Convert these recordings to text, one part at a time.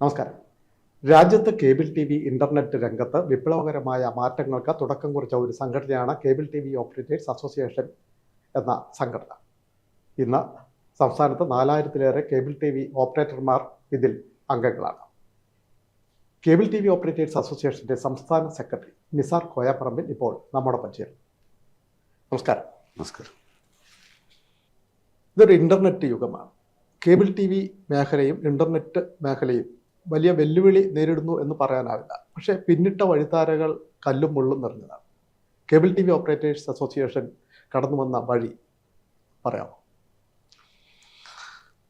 നമസ്കാരം. രാജ്യത്ത് cable T V internet രംഗത്ത് വിപ്ലവകരമായ മാറ്റങ്ങൾക്ക് തുടക്കം കുറിച്ച ഒരു സംഘടനയാണ് cable T V operators association എന്ന സംഘടന. ഇന്ന് സംസ്ഥാനത്ത് നാലായിരത്തിലേറെ കേബിൾ ടി വി ഓപ്പറേറ്റർമാർ ഇതിൽ അംഗങ്ങളാണ്. കേബിൾ ടി വി ഓപ്പറേറ്റേഴ്സ് അസോസിയേഷന്റെ സംസ്ഥാന സെക്രട്ടറി നിസാർ കോയാപ്പറമ്പിൽ ഇപ്പോൾ നമ്മുടെ ചേരും നമസ്കാരം. നമസ്കാരം. ഇതൊരു ഇന്റർനെറ്റ് യുഗമാണ്. കേബിൾ ടി വി മേഖലയും ഇന്റർനെറ്റ് മേഖലയും വലിയ വെല്ലുവിളി നേരിടുന്നു എന്ന് പറയാനാവില്ല. പക്ഷേ പിന്നിട്ട വഴിത്താരകൾ കല്ലും മുള്ളും നിറഞ്ഞതാണ്. Cable T V operators association കടന്നു വന്ന വഴി പറയാമോ?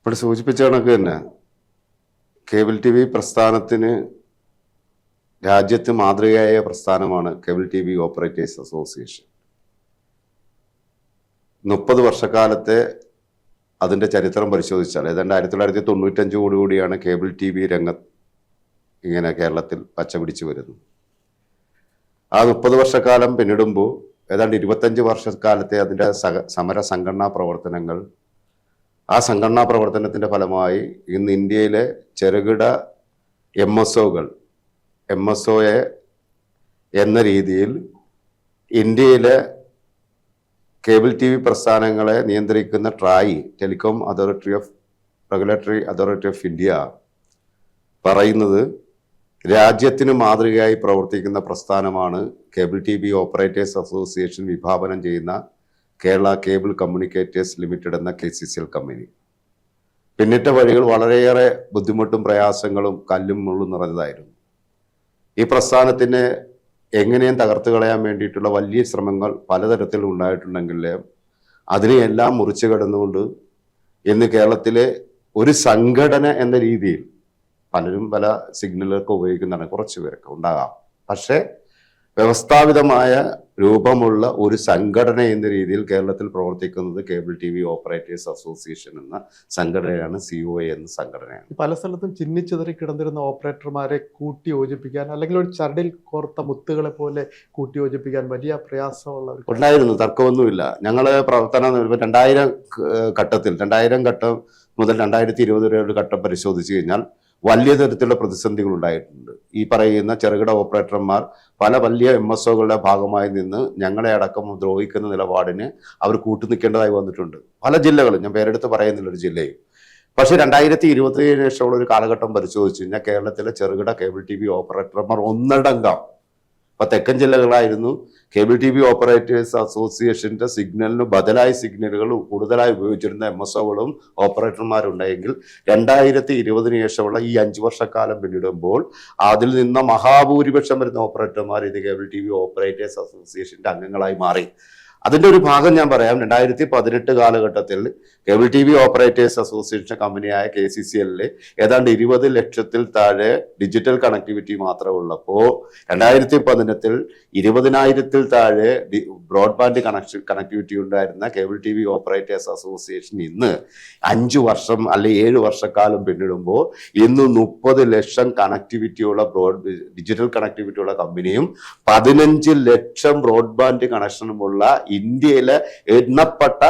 ഇവിടെ സൂചിപ്പിച്ച കണക്ക് തന്നെ. കേബിൾ ടി വി പ്രസ്ഥാനത്തിന് രാജ്യത്ത് മാതൃകയായ പ്രസ്ഥാനമാണ് cable T V operators association. മുപ്പത് വർഷക്കാലത്തെ അതിന്റെ ചരിത്രം പരിശോധിച്ചാൽ ഏതാണ്ട് ആയിരത്തി തൊള്ളായിരത്തി തൊണ്ണൂറ്റഞ്ചോടുകൂടിയാണ് കേബിൾ ടി വി രംഗത്ത് ഇങ്ങനെ കേരളത്തിൽ പച്ച പിടിച്ചു വരുന്നു. ആ മുപ്പത് വർഷക്കാലം പിന്നിടുമ്പോൾ ഏതാണ്ട് ഇരുപത്തഞ്ച് വർഷക്കാലത്തെ അതിന്റെ സഹ സമര സംഘടനാ പ്രവർത്തനങ്ങൾ ആ സംഘടനാ പ്രവർത്തനത്തിന്റെ ഫലമായി ഇന്ന് ഇന്ത്യയിലെ ചെറുകിട എം എസ് ഒകൾ എം എസ് ഒയെ എന്ന രീതിയിൽ ഇന്ത്യയിലെ കേബിൾ ടി വി പ്രസ്ഥാനങ്ങളെ നിയന്ത്രിക്കുന്ന TRAI telecom authority of regulatory authority of India പറയുന്നത് രാജ്യത്തിന് മാതൃകയായി പ്രവർത്തിക്കുന്ന പ്രസ്ഥാനമാണ് cable T V operators association വിഭാവനം ചെയ്യുന്ന കേരള കേബിൾ കമ്മ്യൂണിക്കേറ്റേഴ്സ് ലിമിറ്റഡ് എന്ന K C C L company. പിന്നിട്ട വഴികൾ വളരെയേറെ ബുദ്ധിമുട്ടും പ്രയാസങ്ങളും കല്ലും മുള്ളും നിറഞ്ഞതായിരുന്നു. ഈ പ്രസ്ഥാനത്തിന് എങ്ങനെയും തകർത്തു കളയാൻ വേണ്ടിയിട്ടുള്ള വലിയ ശ്രമങ്ങൾ പലതരത്തിൽ ഉണ്ടായിട്ടുണ്ടെങ്കിലും അതിനെയെല്ലാം മുറിച്ചു കടന്നുകൊണ്ട് ഇന്ന് കേരളത്തിലെ ഒരു സംഘടന എന്ന രീതിയിൽ പലരും പല സിഗ്നലൊക്കെ ഉപയോഗിക്കുന്നതാണ് കുറച്ച് പേരൊക്കെ ഉണ്ടാകാം. പക്ഷേ വ്യവസ്ഥാപിതമായ രൂപമുള്ള ഒരു സംഘടന എന്ന രീതിയിൽ കേരളത്തിൽ പ്രവർത്തിക്കുന്നത് cable T V operators association എന്ന സംഘടനയാണ് സി ഒ എന്ന സംഘടനയാണ്. പല സ്ഥലത്തും ചിന്നിച്ചിതറി കിടന്നിരുന്ന ഓപ്പറേറ്റർമാരെ കൂട്ടി യോജിപ്പിക്കാൻ അല്ലെങ്കിൽ ഒരു ചരടിൽ കോർത്ത മുത്തുകളെ പോലെ കൂട്ടി യോജിപ്പിക്കാൻ വലിയ പ്രയാസമുള്ള ഉണ്ടായിരുന്നു തർക്കമൊന്നുമില്ല. ഞങ്ങൾ പ്രവർത്തനം രണ്ടായിരം ഘട്ടത്തിൽ രണ്ടായിരം ഘട്ടം മുതൽ രണ്ടായിരത്തി ഇരുപത് വരെ ഒരു ഘട്ടം പരിശോധിച്ചു കഴിഞ്ഞാൽ വലിയ തരത്തിലുള്ള പ്രതിസന്ധികൾ ഉണ്ടായിട്ടുണ്ട്. ഈ പറയുന്ന ചെറുകിട ഓപ്പറേറ്റർമാർ പല വലിയ എം എസ് ഒകളുടെ ഭാഗമായി നിന്ന് ഞങ്ങളെ അടക്കം ദ്രോഹിക്കുന്ന നിലപാടിന് അവർ കൂട്ടുനിൽക്കേണ്ടതായി വന്നിട്ടുണ്ട്. പല ജില്ലകളും ഞാൻ പേരെടുത്ത് പറയുന്നില്ല ഒരു ജില്ലയും പക്ഷെ രണ്ടായിരത്തി ഇരുപത്തി ഏഴിന് ശേഷമുള്ള ഒരു കാലഘട്ടം പരിശോധിച്ചു കഴിഞ്ഞാൽ കേരളത്തിലെ ചെറുകിട കേബിൾ ടി വി ഓപ്പറേറ്റർമാർ ഒന്നടങ്കം ഇപ്പൊ തെക്കൻ ജില്ലകളായിരുന്നു കേബിൾ ടി വി ഓപ്പറേറ്റേഴ്സ് അസോസിയേഷന്റെ സിഗ്നലിന് ബദലായ സിഗ്നലുകൾ കൂടുതലായി ഉപയോഗിച്ചിരുന്ന എം എസ് ഒകളും ഓപ്പറേറ്റർമാരുണ്ടെങ്കിൽ രണ്ടായിരത്തി ഇരുപതിന് ശേഷമുള്ള ഈ അഞ്ച് വർഷക്കാലം പിന്നിടുമ്പോൾ അതിൽ നിന്ന് മഹാഭൂരിപക്ഷം വരുന്ന ഓപ്പറേറ്റർമാർ ഇത് കേബിൾ ടി വി ഓപ്പറേറ്റേഴ്സ് അസോസിയേഷന്റെ അംഗങ്ങളായി മാറി. അതിന്റെ ഒരു ഭാഗം ഞാൻ പറയാം. രണ്ടായിരത്തി പതിനെട്ട് കാലഘട്ടത്തിൽ cable T V operators association കമ്പനിയായ കെ സി സി എല്ലിൽ ഏതാണ്ട് ഇരുപത് ലക്ഷത്തിൽ താഴെ ഡിജിറ്റൽ കണക്ടിവിറ്റി മാത്രമേ ഉള്ളപ്പോൾ രണ്ടായിരത്തി പതിനെട്ടിൽ ഇരുപതിനായിരത്തിൽ താഴെ ബ്രോഡ്ബാൻഡ് കണക്ഷൻ കണക്ടിവിറ്റി ഉണ്ടായിരുന്ന cable T V operators association ഇന്ന് അഞ്ച് വർഷം അല്ലെ ഏഴ് വർഷക്കാലം പിന്നിടുമ്പോൾ ഇന്ന് മുപ്പത് ലക്ഷം കണക്ടിവിറ്റിയുള്ള ബ്രോഡ് ഡിജിറ്റൽ കണക്ടിവിറ്റിയുള്ള കമ്പനിയും പതിനഞ്ച് ലക്ഷം ബ്രോഡ്ബാൻഡ് കണക്ഷനുമുള്ള ഇന്ത്യയിലെ എണ്ണപ്പെട്ട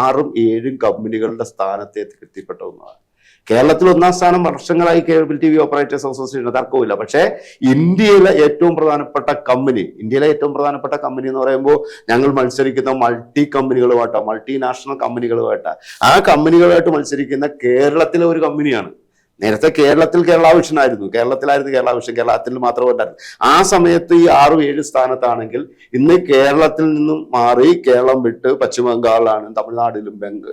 ആറും ഏഴും കമ്പനികളുടെ സ്ഥാനത്തേക്ക് എത്തിപ്പെട്ട ഒന്നാണ്. കേരളത്തിൽ ഒന്നാം സ്ഥാനം വർഷങ്ങളായി cable T V operators association തർക്കമില്ല പക്ഷേ ഇന്ത്യയിലെ ഏറ്റവും പ്രധാനപ്പെട്ട കമ്പനി ഇന്ത്യയിലെ ഏറ്റവും പ്രധാനപ്പെട്ട കമ്പനി എന്ന് പറയുമ്പോൾ ഞങ്ങൾ മത്സരിക്കുന്ന മൾട്ടി കമ്പനികളുമായിട്ടോ മൾട്ടിനാഷണൽ കമ്പനികളുമായിട്ടാണ് ആ കമ്പനികളുമായിട്ട് മത്സരിക്കുന്ന കേരളത്തിലെ ഒരു കമ്പനിയാണ് നേരത്തെ കേരളത്തിൽ കേരള വിഷൻ ആയിരുന്നു കേരളത്തിലായിരുന്നു കേരള ആവശ്യം. കേരളത്തിൽ മാത്രമല്ലായിരുന്നു. ആ സമയത്ത് ഈ ആറും ഏഴ് സ്ഥാനത്താണെങ്കിൽ ഇന്ന് കേരളത്തിൽ നിന്നും മാറി കേരളം വിട്ട് പശ്ചിമ ബംഗാളിലാണ് തമിഴ്നാടിലും ബംഗ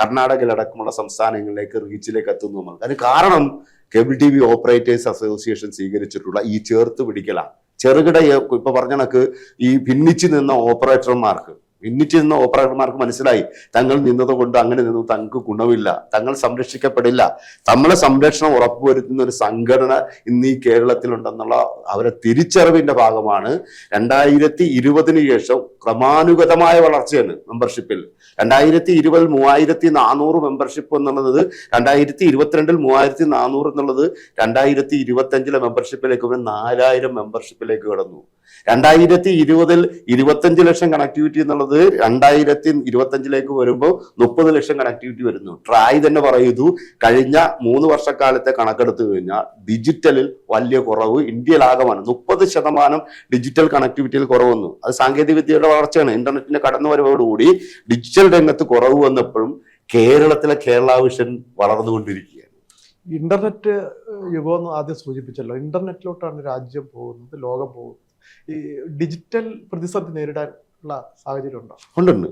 കർണാടകയിലടക്കമുള്ള സംസ്ഥാനങ്ങളിലേക്ക് റീച്ചിലേക്ക് എത്തുന്നു നമ്മൾ. അതിന് കാരണം cable T V operators association സ്വീകരിച്ചിട്ടുള്ള ഈ ചേർത്ത് പിടിക്കലാണ്. ചെറുകിട ഇപ്പൊ പറഞ്ഞ കണക്ക് ഈ ഭിന്നിച്ചു നിന്ന ഓപ്പറേറ്റർമാർക്ക് ഭിന്നിച്ചു നിന്ന ഓപ്പറേറ്റർമാർക്ക് മനസ്സിലായി. തങ്ങൾ നിന്നത് കൊണ്ട് അങ്ങനെ നിന്നു തങ്ങൾക്ക് ഗുണമില്ല തങ്ങൾ സംരക്ഷിക്കപ്പെടില്ല. നമ്മളെ സംരക്ഷണം ഉറപ്പുവരുത്തുന്ന ഒരു സംഘടന ഇന്ന് ഈ കേരളത്തിലുണ്ടെന്നുള്ള അവരെ തിരിച്ചറിവിന്റെ ഭാഗമാണ്. രണ്ടായിരത്തി ഇരുപതിന് ശേഷം ക്രമാനുഗതമായ വളർച്ചയാണ് മെമ്പർഷിപ്പിൽ. രണ്ടായിരത്തി ഇരുപതിൽ മൂവായിരത്തി നാനൂറ് മെമ്പർഷിപ്പ് എന്നുള്ളത് രണ്ടായിരത്തി ഇരുപത്തിരണ്ടിൽ മൂവായിരത്തി നാനൂറ് എന്നുള്ളത് രണ്ടായിരത്തി ഇരുപത്തി അഞ്ചിലെ മെമ്പർഷിപ്പിലേക്ക് നാലായിരം മെമ്പർഷിപ്പിലേക്ക് കടന്നു. രണ്ടായിരത്തി ഇരുപതിൽ ഇരുപത്തഞ്ച് ലക്ഷം കണക്ടിവിറ്റി എന്നുള്ളത് രണ്ടായിരത്തി ഇരുപത്തഞ്ചിലേക്ക് വരുമ്പോൾ മുപ്പത് ലക്ഷം കണക്ടിവിറ്റി വരുന്നു. ട്രായ് തന്നെ പറയുന്നു കഴിഞ്ഞ മൂന്ന് വർഷക്കാലത്തെ കണക്കെടുത്തു കഴിഞ്ഞാൽ ഡിജിറ്റലിൽ വലിയ കുറവ് ഇന്ത്യയിലാകമാണ്. മുപ്പത് ശതമാനം ഡിജിറ്റൽ കണക്ടിവിറ്റിയിൽ കുറവ് വന്നു. അത് സാങ്കേതിക വിദ്യയുടെ വളർച്ചയാണ്. ഇന്റർനെറ്റിന്റെ കടന്നുവരവോടുകൂടി ഡിജിറ്റൽ രംഗത്ത് കുറവ് വന്നപ്പോഴും കേരളത്തിലെ കേരള വിഷൻ വളർന്നുകൊണ്ടിരിക്കുകയാണ്. ഇന്റർനെറ്റ് യുഗം ആദ്യം സൂചിപ്പിച്ചല്ലോ. ഇന്റർനെറ്റിലോട്ടാണ് രാജ്യം പോകുന്നത് ലോകം പോകുന്നത്. ഈ ഡിജിറ്റൽ പ്രതിസന്ധി നേരിടാൻ ഉള്ള സാഹചര്യം ഉണ്ടോ ഉണ്ടുണ്ട്.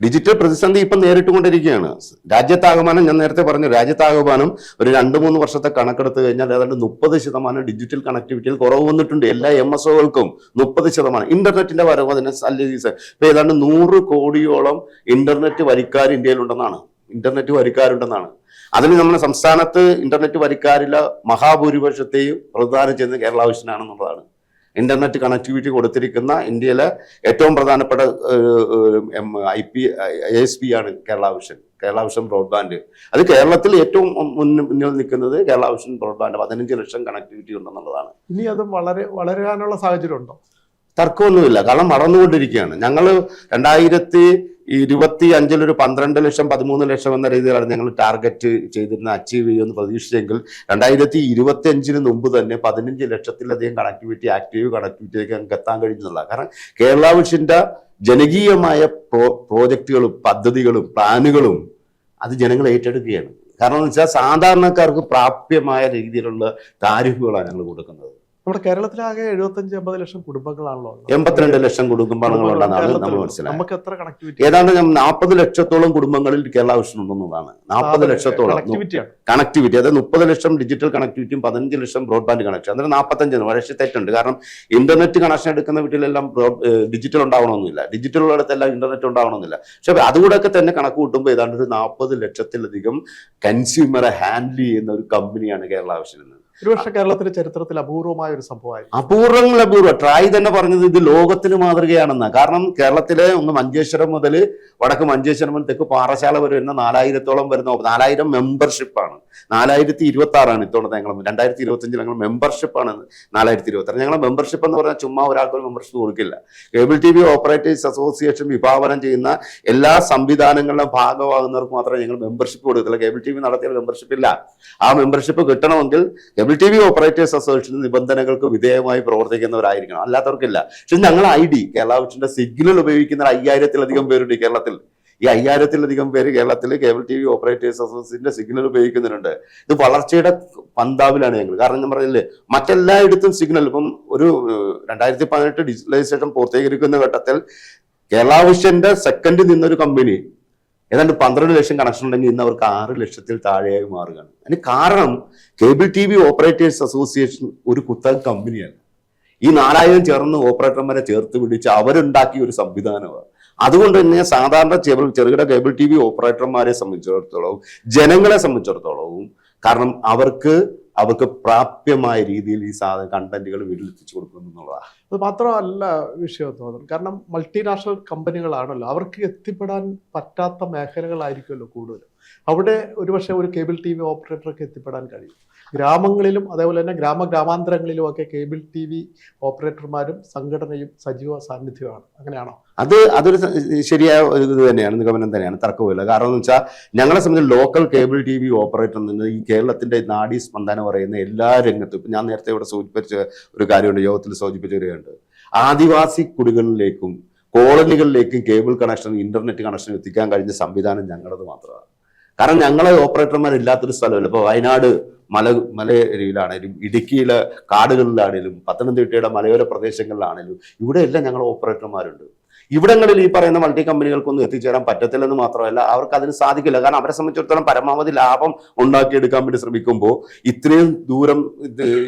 ഡിജിറ്റൽ പ്രതിസന്ധി ഇപ്പം നേരിട്ടുകൊണ്ടിരിക്കുകയാണ്. രാജ്യത്താകമാനം ഞാൻ നേരത്തെ പറഞ്ഞു രാജ്യത്താകമാനം ഒരു രണ്ട് മൂന്ന് വർഷത്തെ കണക്കെടുത്ത് കഴിഞ്ഞാൽ ഏതാണ്ട് മുപ്പത് ശതമാനം ഡിജിറ്റൽ കണക്ടിവിറ്റിയിൽ കുറവ് വന്നിട്ടുണ്ട്. എല്ലാ എം എസ് ഒകൾക്കും മുപ്പത് ശതമാനം. ഇന്റർനെറ്റിന്റെ വരവ് അതിനെ സല്ലീസ് ഇപ്പൊ ഏതാണ്ട് നൂറ് കോടിയോളം ഇന്റർനെറ്റ് വരിക്കാർ ഇന്ത്യയിലുണ്ടെന്നാണ്. ഇന്റർനെറ്റ് വരിക്കാരുണ്ടെന്നാണ്. അതിന് നമ്മുടെ സംസ്ഥാനത്ത് ഇന്റർനെറ്റ് വരിക്കാരിലെ മഹാഭൂരിപക്ഷത്തെയും പ്രധാനം ചെയ്യുന്നത് കേരള വിഷനാണെന്നുള്ളതാണ് ഇന്റർനെറ്റ് കണക്ടിവിറ്റി കൊടുത്തിരിക്കുന്ന ഇന്ത്യയിലെ ഏറ്റവും പ്രധാനപ്പെട്ട ഐ പി എസ് പി ആണ് Kerala Vision Kerala Vision broadband. അത് കേരളത്തിൽ ഏറ്റവും മുന്നിൽ മുന്നിൽ നിൽക്കുന്നത് കേരള വിഷൻ ബ്രോഡ്ബാൻഡ് പതിനഞ്ച് ലക്ഷം കണക്ടിവിറ്റി ഉണ്ടെന്നുള്ളതാണ്. ഇനി അത് വളരെ വളരാനുള്ള സാഹചര്യം ഉണ്ടോ തർക്കമൊന്നുമില്ല. കാരണം വളർന്നുകൊണ്ടിരിക്കുകയാണ് ഞങ്ങൾ രണ്ടായിരത്തി ഇരുപത്തി അഞ്ചിലൊരു പന്ത്രണ്ട് ലക്ഷം പതിമൂന്ന് ലക്ഷം എന്ന രീതിയിലാണ് ഞങ്ങൾ ടാർഗറ്റ് ചെയ്തിരുന്ന അച്ചീവ് ചെയ്യുമെന്ന് പ്രതീക്ഷിച്ചെങ്കിൽ. രണ്ടായിരത്തി ഇരുപത്തി അഞ്ചിന് മുമ്പ് തന്നെ പതിനഞ്ച് ലക്ഷത്തിലധികം കണക്ടിവിറ്റി ആക്റ്റീവ് കണക്ടിവിറ്റിയിലേക്ക് ഞങ്ങൾക്ക് എത്താൻ കഴിഞ്ഞില്ല കാരണം കേരള വിഷന്റെ ജനകീയമായ പ്രോ പ്രോജക്റ്റുകളും പദ്ധതികളും പ്ലാനുകളും അത് ജനങ്ങൾ ഏറ്റെടുക്കുകയാണ്. കാരണം എന്ന് വെച്ചാൽ സാധാരണക്കാർക്ക് പ്രാപ്യമായ രീതിയിലുള്ള താരിഫുകളാണ് ഞങ്ങൾ കൊടുക്കുന്നത്. നമ്മുടെ കേരളത്തിലാകെ എഴുപത്തഞ്ച് എൺപത് ലക്ഷം കുടുംബങ്ങളാണല്ലോ. എൺപത്തിരണ്ട് ലക്ഷം കുടുംബങ്ങളുണ്ടെന്നാണ് നമ്മൾ മനസ്സിലായത് നമുക്ക് എത്ര കണക്ടിവിറ്റി ഏതാണ്ട് നാൽപ്പത് ലക്ഷത്തോളം കുടുംബങ്ങളിൽ കേരള വിഷൻ ഉണ്ടെന്നുള്ളതാണ്. നാൽപ്പത് ലക്ഷത്തോളം. കണക്ടിവിറ്റി അതായത് മുപ്പത് ലക്ഷം ഡിജിറ്റൽ കണക്ടിവിറ്റിയും പതിനഞ്ച് ലക്ഷം ബ്രോഡ്ബാൻഡ് കണക്ഷൻ അന്നേരം നാൽപ്പത്തഞ്ച് പക്ഷേ തെറ്റുണ്ട്. കാരണം ഇന്റർനെറ്റ് കണക്ഷൻ എടുക്കുന്ന വീട്ടിലെല്ലാം ഡിജിറ്റൽ ഉണ്ടാവണമെന്നില്ല. ഡിജിറ്റൽ ഉള്ളിടത്തെല്ലാം ഇന്റർനെറ്റ് ഉണ്ടാവണമെന്നില്ല. പക്ഷെ അതുകൂടെയൊക്കെ തന്നെ കണക്ക് കൂട്ടുമ്പോൾ ഏതാണ്ട് ഒരു നാൽപ്പത് ലക്ഷത്തിലധികം കൺസ്യൂമറെ ഹാൻഡിൽ ചെയ്യുന്ന ഒരു കമ്പനിയാണ് കേരള വിഷൻ എന്ന് ഒരുപക്ഷെ കേരളത്തിന്റെ ചരിത്രത്തിൽ അപൂർവമായ ഒരു സംഭവമായി അപൂർവങ്ങൾ അപൂർവം. ട്രായ് തന്നെ പറഞ്ഞത് ഇത് ലോകത്തിന് മാതൃകയാണെന്ന. കാരണം കേരളത്തിലെ ഒന്ന് മഞ്ചേശ്വരം മുതൽ വടക്ക് മഞ്ചേശ്വരം മുതൽ തെക്ക് പാറശാല വരെ വരുന്ന നാലായിരത്തോളം വരുന്ന നാലായിരം മെമ്പർഷിപ്പാണ്. നാലായിരത്തി ഇരുപത്തി ആറാണ് ഇത്തവണത്തെ ഞങ്ങൾ രണ്ടായിരത്തി ഇരുപത്തി അഞ്ചിൽ ഞങ്ങൾ മെമ്പർഷിപ്പാണ് നാലായിരത്തി ഇരുപത്തി ആറ് ഞങ്ങൾ മെമ്പർഷിപ്പ് എന്ന് പറഞ്ഞാൽ ചുമ്മാ ഒരാൾക്ക് ഒരു മെമ്പർഷിപ്പ് കൊടുക്കില്ല. Cable T V operators association വിഭാവനം ചെയ്യുന്ന എല്ലാ സംവിധാനങ്ങളുടെ ഭാഗമാകുന്നവർക്ക് മാത്രമേ ഞങ്ങൾ മെമ്പർഷിപ്പ് കൊടുക്കത്തുള്ളൂ. കേബിൾ ടി വി നടത്തിയ മെമ്പർഷിപ്പ് ഇല്ല. ആ മെമ്പർഷിപ്പ് കിട്ടണമെങ്കിൽ cable T V operators association നിബന്ധനകൾക്ക് വിധേയമായി പ്രവർത്തിക്കുന്നവരായിരിക്കണം. അല്ലാത്തവർക്കില്ല. പക്ഷെ ഞങ്ങൾ ഐ ഡി കേരള വിഷന്റെ സിഗ്നൽ ഉപയോഗിക്കുന്ന അയ്യായിരത്തിലധികം പേരുണ്ട് കേരളത്തിൽ. ഈ അയ്യായിരത്തിലധികം പേര് കേരളത്തിൽ കേബിൾ ടി വി ഓപ്പറേറ്റേഴ്സ് അസോസിയേഷന്റെ സിഗ്നൽ ഉപയോഗിക്കുന്നുണ്ട്. ഇത് വളർച്ചയുടെ പന്താവിലാണ് ഞങ്ങൾ. കാരണം ഞാൻ പറഞ്ഞില്ലേ മറ്റെല്ലായിടത്തും സിഗ്നൽ ഇപ്പം ഒരു രണ്ടായിരത്തി പതിനെട്ട് ഡിജിറ്റലൈസേഷൻ പൂർത്തീകരിക്കുന്ന ഘട്ടത്തിൽ കേരള വിഷന്റെ സെക്കൻഡ് നിന്നൊരു കമ്പനി ഏതാണ്ട് പന്ത്രണ്ട് ലക്ഷം കണക്ഷൻ ഉണ്ടെങ്കിൽ ഇന്ന് അവർക്ക് ആറ് ലക്ഷത്തിൽ താഴെയായി മാറുകയാണ്. അതിന് കാരണം cable T V operators association ഒരു കുത്തക കമ്പനിയാണ്. ഈ നാലായിരം ചേർന്ന് ഓപ്പറേറ്റർമാരെ ചേർത്ത് പിടിച്ച് അവരുണ്ടാക്കിയ ഒരു സംവിധാനമാണ്. അതുകൊണ്ട് തന്നെ സാധാരണ ചെറു ചെറുകിട കേബിൾ ടി വി ഓപ്പറേറ്റർമാരെ സംബന്ധിച്ചിടത്തോളവും ജനങ്ങളെ സംബന്ധിച്ചിടത്തോളവും കാരണം അവർക്ക് അവർക്ക് പ്രാപ്യമായ രീതിയിൽ ഈ സാധന കണ്ടന്റുകൾ വീട്ടിലെത്തിച്ചു കൊടുക്കുന്നു എന്നുള്ളതാണ് അത് മാത്രമല്ല വിഷയം തോന്നുന്നു കാരണം മൾട്ടിനാഷണൽ കമ്പനികളാണല്ലോ അവർക്ക് എത്തിപ്പെടാൻ പറ്റാത്ത മേഖലകളായിരിക്കുമല്ലോ കൂടുതലും. അവിടെ ഒരുപക്ഷെ ഒരു കേബിൾ ടി വി ഓപ്പറേറ്റർക്ക് എത്തിപ്പെടാൻ കഴിയും. ഗ്രാമങ്ങളിലും അതേപോലെ തന്നെ ഗ്രാമ ഗ്രാമാന്തരങ്ങളിലും ഒക്കെ കേബിൾ ടി വി ഓപ്പറേറ്റർമാരും സംഘടനയും സജീവ സാന്നിധ്യമാണ് അങ്ങനെയാണോ? അത് അതൊരു ശരിയായ ഒരു ഇത് തന്നെയാണ് നിഗമനം തന്നെയാണ് തർക്കമില്ല കാരണം എന്ന് വെച്ചാൽ ഞങ്ങളെ സംബന്ധിച്ച് local cable T V operator നിന്ന് ഈ കേരളത്തിന്റെ നാഡീ സ്പന്ദനം പറയുന്ന എല്ലാ രംഗത്തും ഇപ്പം ഞാൻ നേരത്തെ ഇവിടെ സൂചിപ്പിച്ച ഒരു കാര്യമുണ്ട് യോഗത്തിൽ സൂചിപ്പിച്ച ഒരു കാര്യമുണ്ട്. ആദിവാസി കുടികളിലേക്കും കോളനികളിലേക്കും കേബിൾ കണക്ഷൻ ഇന്റർനെറ്റ് കണക്ഷൻ എത്തിക്കാൻ കഴിഞ്ഞ സംവിധാനം ഞങ്ങളത് മാത്രമാണ്. കാരണം ഞങ്ങളെ ഓപ്പറേറ്റർമാർ ഇല്ലാത്തൊരു സ്ഥലമല്ല. ഇപ്പോൾ വയനാട് മല മലയിലാണേലും ഇടുക്കിയിലെ കാടുകളിലാണേലും പത്തനംതിട്ടയുടെ മലയോര പ്രദേശങ്ങളിലാണേലും ഇവിടെ എല്ലാം ഞങ്ങൾ ഓപ്പറേറ്റർമാരുണ്ട്. ഇവിടങ്ങളിൽ ഈ പറയുന്ന മൾട്ടി കമ്പനികൾക്കൊന്നും എത്തിച്ചേരാൻ പറ്റത്തില്ലെന്ന് മാത്രമല്ല അവർക്ക് അതിന് സാധിക്കില്ല. കാരണം അവരെ സംബന്ധിച്ചിടത്തോളം പരമാവധി ലാഭം ഉണ്ടാക്കിയെടുക്കാൻ വേണ്ടി ശ്രമിക്കുമ്പോൾ ഇത്രയും ദൂരം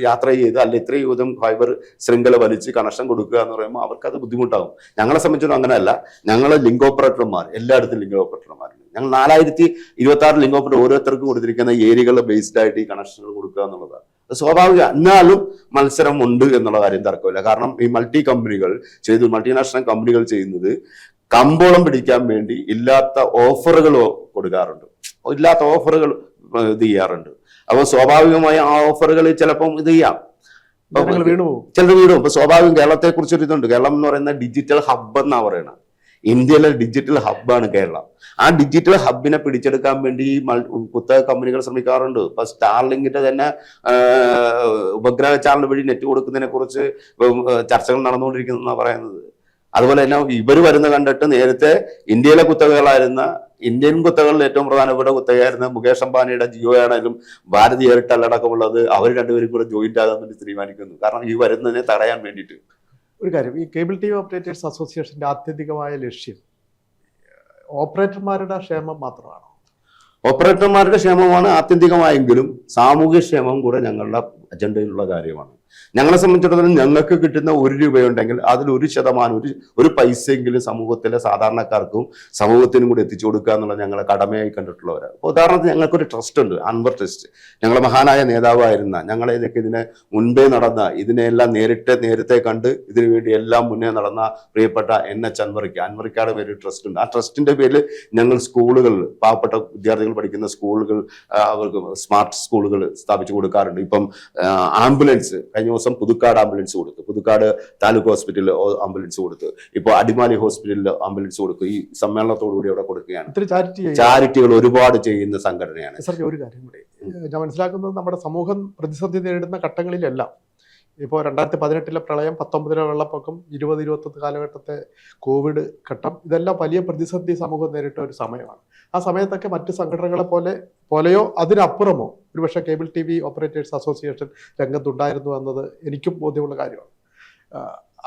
യാത്ര ചെയ്ത് അല്ല ഇത്രയും ദൂരം ഫൈബർ ശൃംഖല വലിച്ച് കണക്ഷൻ കൊടുക്കുക എന്ന് പറയുമ്പോൾ അവർക്ക് അത് ബുദ്ധിമുട്ടാകും. ഞങ്ങളെ സംബന്ധിച്ചിടത്തോളം അങ്ങനെയല്ല. ഞങ്ങളെ ലിങ്ക് ഓപ്പറേറ്റർമാർ എല്ലായിടത്തും ലിങ്ക് ഓപ്പറേറ്റർമാരുണ്ട് ഞങ്ങൾ നാലായിരത്തി ഇരുപത്തി ആറ് ലിങ്ക് ഓഫിന്റെ ഓരോരുത്തർക്കും കൊടുത്തിരിക്കുന്ന ഏരിയകൾ ബേസ്ഡ് ആയിട്ട് ഈ കണക്ഷനുകൾ കൊടുക്കുക എന്നുള്ളതാണ്. സ്വാഭാവിക എന്നാലും മത്സരം ഉണ്ട് എന്നുള്ള കാര്യം തർക്കമില്ല. കാരണം ഈ മൾട്ടി കമ്പനികൾ ചെയ്തു മൾട്ടിനാഷണൽ കമ്പനികൾ ചെയ്യുന്നത് കമ്പോളം പിടിക്കാൻ വേണ്ടി ഇല്ലാത്ത ഓഫറുകൾ കൊടുക്കാറുണ്ട്. ഇല്ലാത്ത ഓഫറുകൾ ഇത് ചെയ്യാറുണ്ട്. അപ്പോൾ സ്വാഭാവികമായി ആ ഓഫറുകൾ ചിലപ്പം ഇത് ചെയ്യാം. ചിലത് വീടും ഇപ്പൊ സ്വാഭാവികം കേരളത്തെ കുറിച്ചൊരു ഇതുണ്ട് കേരളം എന്ന് പറയുന്ന ഡിജിറ്റൽ ഹബ്ബ് എന്നാ പറയുന്നത് ഇന്ത്യയിലെ ഡിജിറ്റൽ ഹബ്ബാണ് കേരളം. ആ ഡിജിറ്റൽ ഹബിനെ പിടിച്ചെടുക്കാൻ വേണ്ടി കുത്തക കമ്പനികൾ ശ്രമിക്കാറുണ്ട്. ഇപ്പൊ സ്റ്റാർലിങ്കിന്റെ തന്നെ ഉപഗ്രഹ ചാനൽ വഴി നെറ്റ് കൊടുക്കുന്നതിനെ കുറിച്ച് ചർച്ചകൾ നടന്നുകൊണ്ടിരിക്കുന്നതാണ് പറയുന്നത്. അതുപോലെ തന്നെ ഇവർ വരുന്ന കണ്ടിട്ട് നേരത്തെ ഇന്ത്യയിലെ കുത്തകകളായിരുന്ന ഇന്ത്യൻ കുത്തകളിൽ ഏറ്റവും പ്രധാനപ്പെട്ട കുത്തകയായിരുന്ന മുകേഷ് അംബാനിയുടെ ജിയോ ആണെങ്കിലും ഭാരതി എയർടെൽ അടക്കമുള്ളത് അവർ രണ്ടുപേരും കൂടെ ജോയിന്റ് ആകാൻ വേണ്ടി തീരുമാനിക്കുന്നു. കാരണം ഈ വരുന്നതിനെ തടയാൻ വേണ്ടിയിട്ട്. ഒരു കാര്യം. ഈ കേബിൾ ടി വി ഓപ്പറേറ്റേഴ്സ് അസോസിയേഷന്റെ ആത്യന്തികമായ ലക്ഷ്യം ഓപ്പറേറ്റർമാരുടെ ക്ഷേമം മാത്രമാണ്? ഓപ്പറേറ്റർമാരുടെ ക്ഷേമമാണ് ആത്യന്തികമായെങ്കിലും സാമൂഹ്യ ക്ഷേമം കൂടെ ഞങ്ങളുടെ അജണ്ടയിലുള്ള കാര്യമാണ്. ഞങ്ങളെ സംബന്ധിച്ചിടത്തോളം ഞങ്ങൾക്ക് കിട്ടുന്ന ഒരു രൂപയുണ്ടെങ്കിൽ അതിൽ ഒരു ശതമാനം ഒരു ഒരു പൈസയെങ്കിലും സമൂഹത്തിലെ സാധാരണക്കാർക്കും സമൂഹത്തിനും കൂടി എത്തിച്ചു കൊടുക്കുക എന്നുള്ള ഞങ്ങളെ കടമയായി കണ്ടിട്ടുള്ളവരാണ്. അപ്പോൾ ഉദാഹരണത്തിന് ഞങ്ങൾക്കൊരു ട്രസ്റ്റ് ഉണ്ട് അൻവർ ട്രസ്റ്റ് ഞങ്ങളെ മഹാനായ നേതാവായിരുന്ന ഞങ്ങളെ ഇതൊക്കെ ഇതിനെ മുൻപേ നടന്ന ഇതിനെല്ലാം നേരിട്ട് നേരത്തെ കണ്ട് ഇതിനു വേണ്ടി എല്ലാം മുന്നേ നടന്ന പ്രിയപ്പെട്ട എൻ എച്ച് അൻവറിക്ക. അൻവറിക്കാട് പേര് ട്രസ്റ്റ് ഉണ്ട്. ആ ട്രസ്റ്റിന്റെ പേരിൽ ഞങ്ങൾ സ്കൂളുകൾ പാവപ്പെട്ട വിദ്യാർത്ഥികൾ പഠിക്കുന്ന സ്കൂളുകൾ അവർക്ക് സ്മാർട്ട് സ്കൂളുകൾ സ്ഥാപിച്ചു കൊടുക്കാറുണ്ട്. ഇപ്പം ആംബുലൻസ് കഴിഞ്ഞ ദിവസം പുതുക്കാട് ആംബുലൻസ് കൊടുത്തു. പുതുക്കാട് താലൂക്ക് ഹോസ്പിറ്റലിൽ ആംബുലൻസ് കൊടുത്തു. ഇപ്പോൾ അടിമാലി ഹോസ്പിറ്റലിൽ ആംബുലൻസ് കൊടുക്കും ഈ സമ്മേളനത്തോടുകൂടി അവിടെ കൊടുക്കുകയാണ്. ചാരിറ്റികൾ ഒരുപാട് ചെയ്യുന്ന സംഘടനയാണ്. സർ ഒരു കാര്യം കൂടി. ഞാൻ മനസ്സിലാക്കുന്നത് നമ്മുടെ സമൂഹം പ്രതിസന്ധി നേരിടുന്ന ഘട്ടങ്ങളിലെല്ലാം ഇപ്പോൾ രണ്ടായിരത്തി പതിനെട്ടിലെ പ്രളയം പത്തൊമ്പതിലെ വെള്ളപ്പൊക്കം ഇരുപത് ഇരുപത്തൊന്ന് കാലഘട്ടത്തെ കോവിഡ് ഘട്ടം ഇതെല്ലാം വലിയ പ്രതിസന്ധി സമൂഹം നേരിട്ട ഒരു സമയമാണ്. ആ സമയത്തൊക്കെ മറ്റ് സംഘടനകളെ പോലെ പോലെയോ അതിനപ്പുറമോ ഒരുപക്ഷെ cable T V operators association രംഗത്തുണ്ടായിരുന്നു എന്നത് എനിക്കും ബോധ്യമുള്ള കാര്യമാണ്.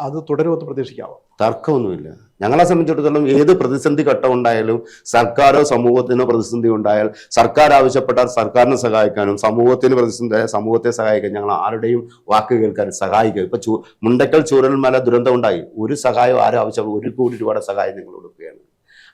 അത് തുടരുമെന്ന് പ്രതീക്ഷിക്കാമോ തർക്കമൊന്നുമില്ല. ഞങ്ങളെ സംബന്ധിച്ചിടത്തോളം ഏത് പ്രതിസന്ധി ഘട്ടം ഉണ്ടായാലും സർക്കാരോ സമൂഹത്തിനോ പ്രതിസന്ധി ഉണ്ടായാൽ സർക്കാർ ആവശ്യപ്പെട്ടാൽ സർക്കാരിനെ സഹായിക്കാനും സമൂഹത്തിന് പ്രതിസന്ധി സമൂഹത്തെ സഹായിക്കാൻ ഞങ്ങൾ ആരുടെയും വാക്ക് കേൾക്കാൻ സഹായിക്കുക ഇപ്പൊ ചൂ മുണ്ടക്കൽ ചൂരൽമല ദുരന്തം ഉണ്ടായി. ഒരു സഹായം ആരും ആവശ്യമുള്ള ഒരു കോടി രൂപയുടെ സഹായം നിങ്ങൾ കൊടുക്കുകയാണ്.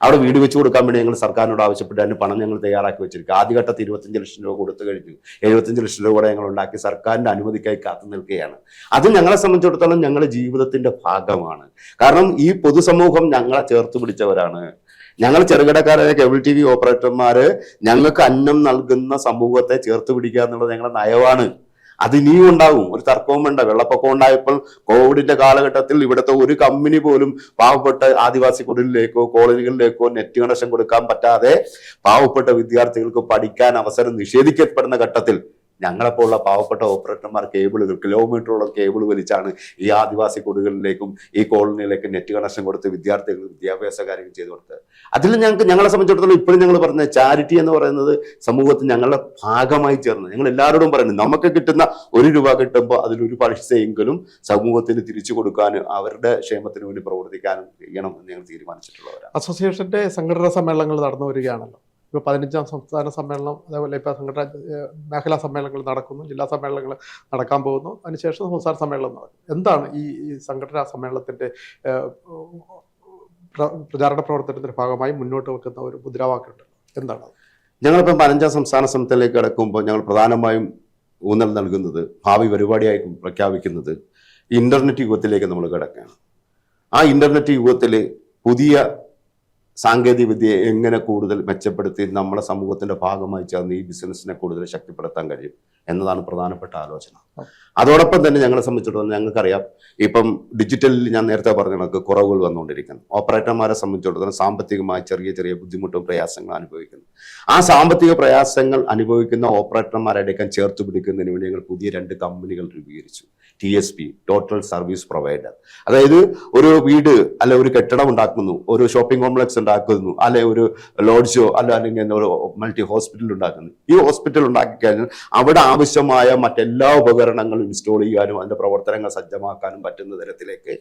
അവിടെ വീട് വെച്ച് കൊടുക്കാൻ വേണ്ടി ഞങ്ങൾ സർക്കാരിനോട് ആവശ്യപ്പെട്ട് അതിന് പണം ഞങ്ങൾ തയ്യാറാക്കി വെച്ചിരിക്കുക ആദ്യഘട്ടത്തിൽ ഇരുപത്തഞ്ച് ലക്ഷം രൂപ കൊടുത്തു കഴിഞ്ഞു. എഴുപത്തഞ്ച് ലക്ഷം രൂപ കൂടെ ഞങ്ങൾ ഉണ്ടാക്കി സർക്കാരിന്റെ അനുമതിക്കായി കാത്തു നിൽക്കുകയാണ്. അത് ഞങ്ങളെ സംബന്ധിച്ചിടത്തോളം ഞങ്ങളുടെ ജീവിതത്തിന്റെ ഭാഗമാണ്. കാരണം ഈ പൊതുസമൂഹം ഞങ്ങളെ ചേർത്ത് പിടിച്ചവരാണ്. ഞങ്ങൾ ചെറുകിടക്കാരായ കേബിൾ ടി വി ഓപ്പറേറ്റർമാര് ഞങ്ങൾക്ക് അന്നം നൽകുന്ന സമൂഹത്തെ ചേർത്ത് പിടിക്കുക എന്നുള്ളത് ഞങ്ങളുടെ നയമാണ്. അത് ഇനിയും ഉണ്ടാവും ഒരു തർക്കവും വേണ്ട. വെള്ളപ്പൊക്കം ഉണ്ടായപ്പോൾ കോവിഡിന്റെ കാലഘട്ടത്തിൽ ഇവിടുത്തെ ഒരു കമ്പനി പോലും പാവപ്പെട്ട ആദിവാസി കുടിലേക്കോ കോളനികളിലേക്കോ നെറ്റ് കണക്ഷൻ കൊടുക്കാൻ പറ്റാതെ പാവപ്പെട്ട വിദ്യാർത്ഥികൾക്ക് പഠിക്കാൻ അവസരം നിഷേധിക്കപ്പെടുന്ന ഘട്ടത്തിൽ ഞങ്ങളെപ്പോലുള്ള പാവപ്പെട്ട ഓപ്പറേറ്റർമാർ കേബിളുകൾ കിലോമീറ്ററോളം കേബിൾ വലിച്ചാണ് ഈ ആദിവാസി കുടികളിലേക്കും ഈ കോളനിയിലേക്കും നെറ്റ് കണക്ഷൻ കൊടുത്ത് വിദ്യാർത്ഥികൾക്ക് വിദ്യാഭ്യാസ കാര്യങ്ങൾ ചെയ്തു കൊടുത്തത് അതിൽ ഞങ്ങൾക്ക് ഞങ്ങളെ സംബന്ധിച്ചിടത്തോളം ഇപ്പോഴും ഞങ്ങൾ പറഞ്ഞ ചാരിറ്റി എന്ന് പറയുന്നത് സമൂഹത്തിൽ ഞങ്ങളുടെ ഭാഗമായി ചേർന്ന്. ഞങ്ങൾ എല്ലാവരോടും പറയുന്നത് നമുക്ക് കിട്ടുന്ന ഒരു രൂപ കിട്ടുമ്പോൾ അതിലൊരു പൈസയെങ്കിലും സമൂഹത്തിന് തിരിച്ചു കൊടുക്കാനും അവരുടെ ക്ഷേമത്തിന് വേണ്ടി പ്രവർത്തിക്കാനും ചെയ്യണം എന്ന് ഞങ്ങൾ തീരുമാനിച്ചിട്ടുള്ളവരാണ്. അസോസിയേഷന്റെ സംഘടനാ സമ്മേളനങ്ങൾ നടന്നു വരികയാണല്ലോ. ഇപ്പോൾ പതിനഞ്ചാം സംസ്ഥാന സമ്മേളനം അതേപോലെ ഇപ്പൊ സംഘടന മേഖലാ സമ്മേളനങ്ങൾ നടക്കുന്നു ജില്ലാ സമ്മേളനങ്ങൾ നടക്കാൻ പോകുന്നു. അതിനുശേഷം സംസ്ഥാന സമ്മേളനം നടക്കും. എന്താണ് ഈ സംഘടനാ സമ്മേളനത്തിന്റെ പ്രചാരണ പ്രവർത്തനത്തിന്റെ ഭാഗമായി മുന്നോട്ട് വെക്കുന്ന ഒരു മുദ്രാവാക്യമുണ്ട്. എന്താണ്? ഞങ്ങളിപ്പം പതിനഞ്ചാം സംസ്ഥാന സമിതിയിലേക്ക് കിടക്കുമ്പോൾ ഞങ്ങൾ പ്രധാനമായും ഊന്നൽ നൽകുന്നത് ഭാവി പരിപാടിയായി പ്രഖ്യാപിക്കുന്നത് ഇന്റർനെറ്റ് യുഗത്തിലേക്ക് നമ്മൾ കിടക്കുകയാണ്. ആ ഇന്റർനെറ്റ് യുഗത്തിൽ പുതിയ സാങ്കേതിക വിദ്യയെ എങ്ങനെ കൂടുതൽ മെച്ചപ്പെടുത്തി നമ്മുടെ സമൂഹത്തിന്റെ ഭാഗമായി ചേർന്ന് ഈ ബിസിനസ്സിനെ കൂടുതൽ ശക്തിപ്പെടുത്താൻ കഴിയും എന്നതാണ് പ്രധാനപ്പെട്ട ആലോചന. അതോടൊപ്പം തന്നെ ഞങ്ങളെ സംബന്ധിച്ചിടത്തോളം ഞങ്ങൾക്കറിയാം ഇപ്പം ഡിജിറ്റലിൽ ഞാൻ നേരത്തെ പറഞ്ഞ കണക്ക് കുറവുകൾ വന്നുകൊണ്ടിരിക്കുന്നു. ഓപ്പറേറ്റർമാരെ സംബന്ധിച്ചിടത്തോളം സാമ്പത്തികമായി ചെറിയ ചെറിയ ബുദ്ധിമുട്ടും പ്രയാസങ്ങളും അനുഭവിക്കുന്നു. ആ സാമ്പത്തിക പ്രയാസങ്ങൾ അനുഭവിക്കുന്ന ഓപ്പറേറ്റർമാരെ എടുക്കാൻ ചേർത്ത് പിടിക്കുന്നതിന് വേണ്ടി ഞങ്ങൾ പുതിയ രണ്ട് കമ്പനികൾ രൂപീകരിച്ചു. T S P total service provider അതായത് ഒരു വീട് അല്ലെ ഒരു കെട്ടിടം ഉണ്ടാക്കുന്നു ഒരു ഷോപ്പിംഗ് കോംപ്ലക്സ് ഉണ്ടാക്കുന്നു അല്ലെ ഒരു ലോഡ്ജോ അല്ല അല്ലെങ്കിൽ ഒരു മൾട്ടി ഹോസ്പിറ്റൽ ഉണ്ടാക്കുന്നു. ഈ ഹോസ്പിറ്റൽ ഉണ്ടാക്കി കഴിഞ്ഞാൽ അവിടെ ആവശ്യമായ മറ്റെല്ലാ ഉപകരണങ്ങളും ഇൻസ്റ്റാൾ ചെയ്യാനും അതിന്റെ പ്രവർത്തനങ്ങൾ സജ്ജമാക്കാനും പറ്റുന്ന തരത്തിലേക്ക്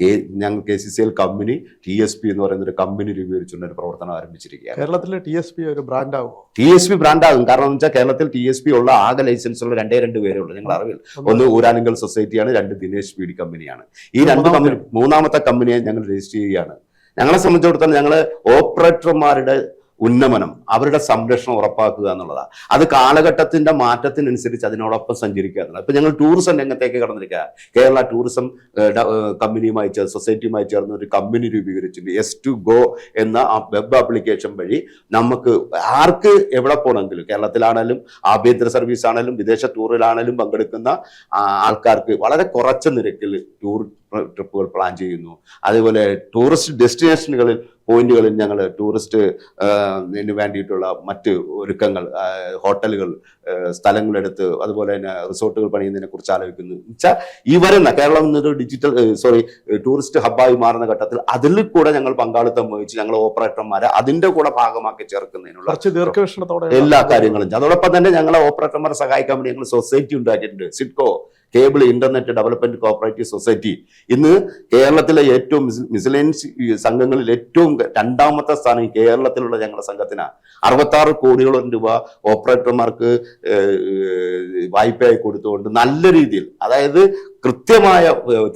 കെ ഞങ്ങൾ K C C L company T S P എന്ന് പറയുന്ന ഒരു കമ്പനി രൂപീകരിച്ചുകൊണ്ട് ഒരു പ്രവർത്തനം ആരംഭിച്ചിരിക്കുകയാണ്. കേരളത്തിലെ ടി എസ് പി ഒരു ബ്രാൻഡാകും ടി എസ് പി ബ്രാൻഡാകും. കാരണം എന്ന് വെച്ചാൽ കേരളത്തിൽ ടി എസ് പി ഉള്ള ആകെ ലൈസൻസ് ഉള്ള രണ്ടേ രണ്ട് പേരേ ഉള്ളൂ ഞങ്ങൾ അറിവിൽ. ഒന്ന് ഊരാനിങ്കൽ സൊസൈറ്റിയാണ് രണ്ട് ദിനേശ് പി ഡി കമ്പനിയാണ് ഈ രണ്ട് കമ്പനി മൂന്നാമത്തെ കമ്പനിയെ ഞങ്ങൾ രജിസ്റ്റർ ചെയ്യുകയാണ്. ഞങ്ങളെ സംബന്ധിച്ചിടത്തോളം ഞങ്ങൾ ഓപ്പറേറ്റർമാരുടെ ഉന്നമനം അവരുടെ സംരക്ഷണം ഉറപ്പാക്കുക എന്നുള്ളതാണ് അത് കാലഘട്ടത്തിന്റെ മാറ്റത്തിനനുസരിച്ച് അതിനോടൊപ്പം സഞ്ചരിക്കുക എന്നുള്ളത്. ഇപ്പൊ ഞങ്ങൾ ടൂറിസം രംഗത്തേക്ക് കടന്നിരിക്കുക കേരള ടൂറിസം കമ്പനിയുമായി ചേർന്ന് സൊസൈറ്റിയുമായി ചേർന്ന് ഒരു കമ്പനി രൂപീകരിച്ചിട്ടുണ്ട് എസ് ടു ഗോ എന്ന ആ വെബ് ആപ്ലിക്കേഷൻ വഴി നമുക്ക് ആർക്ക് എവിടെ പോകണമെങ്കിലും കേരളത്തിലാണെങ്കിലും ആഭ്യന്തര സർവീസ് ആണെങ്കിലും വിദേശ ടൂറിലാണെങ്കിലും പങ്കെടുക്കുന്ന ആൾക്കാർക്ക് വളരെ കുറച്ച് നിരക്കിൽ ടൂർ ട്രിപ്പുകൾ പ്ലാൻ ചെയ്യുന്നു. അതുപോലെ ടൂറിസ്റ്റ് ഡെസ്റ്റിനേഷനുകളിൽ പോയിന്റുകളിൽ ഞങ്ങൾ ടൂറിസ്റ്റ് വേണ്ടിയിട്ടുള്ള മറ്റ് ഒരുക്കങ്ങൾ ഹോട്ടലുകൾ സ്ഥലങ്ങളെടുത്ത് അതുപോലെ തന്നെ റിസോർട്ടുകൾ പണിയുന്നതിനെ കുറിച്ച് ആലോചിക്കുന്നു. വെച്ചാൽ ഈ വരുന്ന കേരളം എന്നൊരു ഡിജിറ്റൽ സോറി ടൂറിസ്റ്റ് ഹബ്ബായി മാറുന്ന ഘട്ടത്തിൽ അതിൽ കൂടെ ഞങ്ങൾ പങ്കാളിത്തം വഹിച്ച് ഞങ്ങൾ ഓപ്പറേറ്റർമാരെ അതിന്റെ കൂടെ ഭാഗമാക്കി ചേർക്കുന്നതിനുള്ള എല്ലാ കാര്യങ്ങളും. അതോടൊപ്പം തന്നെ ഞങ്ങളെ ഓപ്പറേറ്റർമാരെ സഹായിക്കാൻ വേണ്ടി ഞങ്ങൾ സൊസൈറ്റി ഉണ്ടാക്കിയിട്ടുണ്ട്. CIDCO cable internet development cooperative society ഇന്ന് കേരളത്തിലെ ഏറ്റവും മിസിലൻസ് സംഘങ്ങളിൽ ഏറ്റവും രണ്ടാമത്തെ സ്ഥാനം കേരളത്തിലുള്ള ഞങ്ങളുടെ സംഘത്തിനാണ് അറുപത്തി ആറ് കോടിയോളം രൂപ ഓപ്പറേറ്റർമാർക്ക് വായ്പയായി കൊടുത്തുകൊണ്ട് നല്ല രീതിയിൽ അതായത് കൃത്യമായ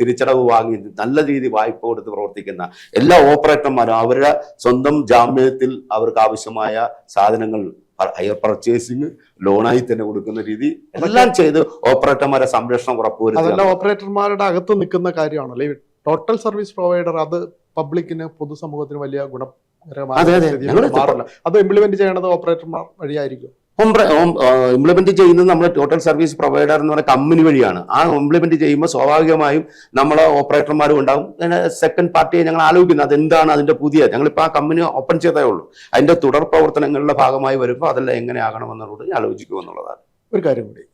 തിരിച്ചടവ് വാങ്ങി നല്ല രീതിയിൽ വായ്പ കൊടുത്ത് പ്രവർത്തിക്കുന്ന എല്ലാ ഓപ്പറേറ്റർമാരും അവരുടെ സ്വന്തം ജാമ്യത്തിൽ അവർക്ക് ആവശ്യമായ സാധനങ്ങൾ ഹയർ പർച്ചേസിങ് ലോണായി തന്നെ കൊടുക്കുന്ന രീതി എല്ലാം ചെയ്ത് ഓപ്പറേറ്റർമാരെ സംരക്ഷണം ഉറപ്പുവരുത്തുക. ഓപ്പറേറ്റർമാരുടെ അകത്ത് നിൽക്കുന്ന കാര്യമാണല്ലോ? ടോട്ടൽ സർവീസ് പ്രൊവൈഡർ അത് പബ്ലിക്കിന് പൊതുസമൂഹത്തിന് വലിയ ഗുണകരമായ അതെ, ഇംപ്ലിമെന്റ് ചെയ്യണത് ഓപ്പറേറ്റർമാർ വഴിയായിരിക്കും. ഇംപ്ലിമെന്റ് ചെയ്യുന്നത് നമ്മൾ ടോട്ടൽ സർവീസ് പ്രൊവൈഡർ എന്ന് പറയുന്ന കമ്പനി വഴിയാണ്. ആ ഇംപ്ലിമെന്റ് ചെയ്യുമ്പോൾ സ്വാഭാവികമായും നമ്മളെ ഓപ്പറേറ്റർമാരും ഉണ്ടാവും. സെക്കൻഡ് പാർട്ടിയെ ഞങ്ങൾ ആലോചിക്കുന്നത് അതെന്താണ് അതിന്റെ പുതിയ ഞങ്ങളിപ്പോൾ ആ കമ്പനി ഓപ്പൺ ചെയ്തേ ഉള്ളൂ. അതിന്റെ തുടർ പ്രവർത്തനങ്ങളുടെ ഭാഗമായി വരുമ്പോൾ അതെല്ലാം എങ്ങനെയാകണമെന്നുള്ളത് ആലോചിക്കുമെന്നുള്ളതാണ് ഒരു കാര്യം കൂടി.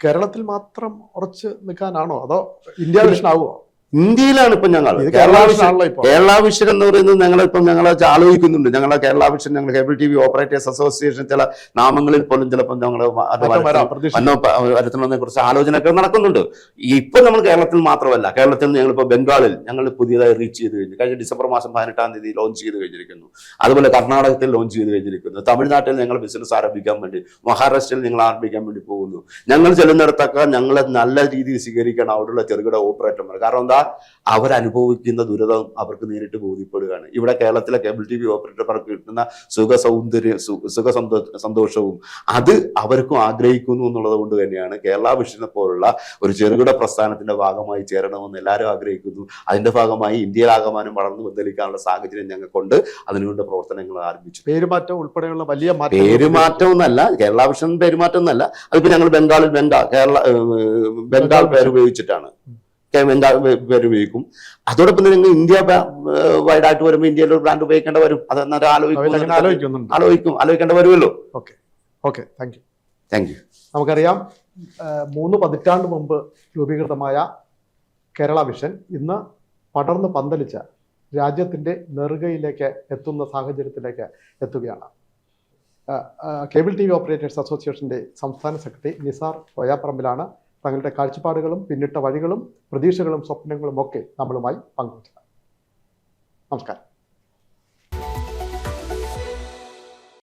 കേരളത്തിൽ മാത്രം ഉറച്ച് നിൽക്കാനാണോ? അതോ ഇന്ത്യ ആവുമോ? ഇന്ത്യയിലാണ് ഇപ്പൊ ഞങ്ങൾ കേരള വിഷൻ എന്ന് പറയുന്നത് ഞങ്ങളിപ്പം ഞങ്ങൾ ആലോചിക്കുന്നുണ്ട്. ഞങ്ങളെ കേരള വിഷൻ ഞങ്ങൾ cable T V operators association ചില നാമങ്ങളിൽ പോലും ചിലപ്പോൾ ഞങ്ങൾ അത് വരുത്തണമെന്നെ കുറിച്ച് ആലോചനയൊക്കെ നടക്കുന്നുണ്ട്. ഇപ്പൊ നമ്മൾ കേരളത്തിൽ മാത്രമല്ല കേരളത്തിൽ നിന്ന് ഞങ്ങളിപ്പോൾ ബംഗാളിൽ ഞങ്ങൾ പുതിയതായി റീച്ച് ചെയ്ത് കഴിഞ്ഞു. കഴിഞ്ഞ ഡിസംബർ മാസം പതിനെട്ടാം തീയതി ലോഞ്ച് ചെയ്ത് കഴിഞ്ഞിരിക്കുന്നു. അതുപോലെ കർണാടകത്തിൽ ലോഞ്ച് ചെയ്ത് കഴിഞ്ഞിരിക്കുന്നു. തമിഴ്നാട്ടിൽ ഞങ്ങൾ ബിസിനസ് ആരംഭിക്കാൻ വേണ്ടി മഹാരാഷ്ട്രയിൽ ഞങ്ങൾ ആരംഭിക്കാൻ വേണ്ടി പോകുന്നു. ഞങ്ങൾ ചെല്ലുന്നിടത്തൊക്കെ ഞങ്ങളെ നല്ല രീതിയിൽ സ്വീകരിക്കണം. അവിടെയുള്ള ചെറുകിട ഓപ്പറേറ്റർമാർ കാരണം എന്താ? അവരനുഭവിക്കുന്ന ദുരിതം അവർക്ക് നേരിട്ട് ബോധ്യപ്പെടുകയാണ്. ഇവിടെ കേരളത്തിലെ കേബിൾ ടി വി ഓപ്പറേറ്റർമാർക്ക് കിട്ടുന്ന സുഖ സൗന്ദര്യ സുഖ സന്തോ- സന്തോഷവും അത് അവർക്കും ആഗ്രഹിക്കുന്നു എന്നുള്ളത് കൊണ്ട് തന്നെയാണ് കേരള വിഷനെ പോലുള്ള ഒരു ചെറുകിട പ്രസ്ഥാനത്തിന്റെ ഭാഗമായി ചേരണമെന്ന് എല്ലാവരും ആഗ്രഹിക്കുന്നു. അതിന്റെ ഭാഗമായി ഇന്ത്യയിലാകമാനം വളർന്നു വന്നിരിക്കാനുള്ള സാഹചര്യം ഞങ്ങൾക്കുണ്ട്. അതിനുവേണ്ട പ്രവർത്തനങ്ങൾ ആരംഭിച്ചു. പേരുമാറ്റം ഉൾപ്പെടെയുള്ള വലിയ മാറ്റം പേരുമാറ്റം ഒന്നല്ല കേരള വിഷൻ പേരുമാറ്റം ഒന്നല്ല. അതിപ്പോ ഞങ്ങൾ ബംഗാളിൽ ബംഗാൾ കേരള ബംഗാൾ പേര് ഉപയോഗിച്ചിട്ടാണ് പേ- പേര് ഉപയോഗിക്കും അതോടൊപ്പം തന്നെ നിങ്ങൾ ഇന്ത്യ വൈഡ് ആയിട്ട് വരുമ്പോൾ ഇന്ത്യയിൽ ഒരു ബ്രാൻഡ് ഉപയോഗിക്കേണ്ട വരും. അവരങ്ങനെ ആലോചിക്കും. ആലോചിക്കുന്നുണ്ട്. ആലോചിക്കും. ആലോചിക്കേണ്ട വരുമല്ലോ. Okay. Okay. Thank you thank you നമുക്കറിയാം മൂന്ന് പതിറ്റാണ്ട് മുമ്പ് രൂപീകൃതമായ കേരള വിഷൻ ഇന്ന് പടർന്ന് പന്തലിച്ച രാജ്യത്തിന്റെ നെറുകയിലേക്ക് എത്തുന്ന സാഹചര്യത്തിലേക്ക് എത്തുകയാണ്. കേബിൾ ടി വി ഓപ്പറേറ്റേഴ്സ് അസോസിയേഷന്റെ സംസ്ഥാന സെക്രട്ടറി നിസാർ കോയാപ്പറമ്പിലാണ് തങ്ങളുടെ കാഴ്ചപ്പാടുകളും പിന്നിട്ട വഴികളും പ്രതീക്ഷകളും സ്വപ്നങ്ങളും ഒക്കെ നമ്മളുമായി പങ്കുവച്ചത് നമസ്കാരം.